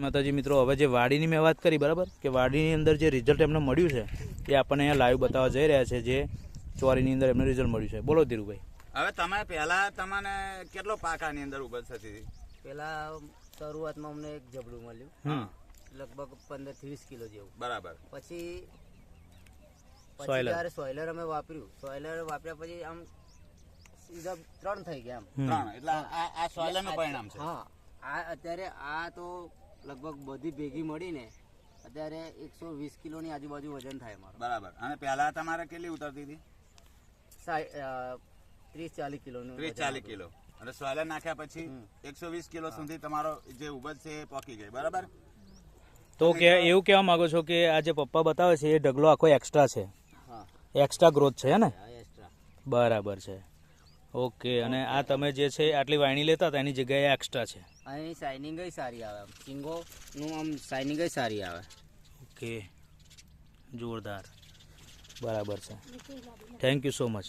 જય માતાજી મિત્રો હવે જે વાડીની મેં વાત કરી બરાબર? કે વાડીની અંદર જે રિઝલ્ટ એમને મળ્યું છે એ આપણને અહીંયા લાઈવ બતાવવા જઈ રહ્યા છે જે ચોરીની અંદર એમને રિઝલ્ટ મળ્યું છે. બોલો ધીરુભાઈ. હવે તમે પહેલા તમને કેટલો પાકાની અંદર ઉપજ થતી પહેલા શરૂઆતમાં અમને એક જબડું મળ્યું. લગભગ પંદરથી વીસ કિલો જેવું. બરાબર. પછી પછી સોયલર. સોયલર અમે વાપર્યું સોયલર વાપર્યા પછી આમ સીધા ત્રણ થઈ ગયા એમ. ત્રણ. એટલે આ સોયલરનું પરિણામ છે. હા. આ અત્યારે આ તો લગભગ બધી ભેગી મળીને અત્યારે એકસો વીસ કિલોની આજુબાજુ વજન થાય મારું બરાબર. અને પહેલા તમારે કેટલી ઉતરતી હતી? ત્રીસ ચાલીસ કિલોનું ત્રીસ ચાલીસ કિલો. અને સોયલર નાખ્યા પછી એકસો વીસ કિલો સુધી તમારો જે ઉપજ છે એ પોકી ગઈ. બરાબર? તો કે એવું કહેવા માંગો છો કે આ જે પપ્પા બતાવે છે એ ઢગલો આખો એક્સ્ટ્રા છે. હા. એક્સ્ટ્રા ગ્રોથ છે હે ને? બરાબર છે. ઓકે અને આ તમે જે છે આટલી વાયણી લેતા હતા એની જગ્યાએ એક્સ્ટ્રા છે? અહીં શાઇનિંગ સારી આવે. આમ સિંગોનું આમ શાઇનિંગ સારી આવે. ઓકે. જોરદાર. બરાબર છે. Thank you so much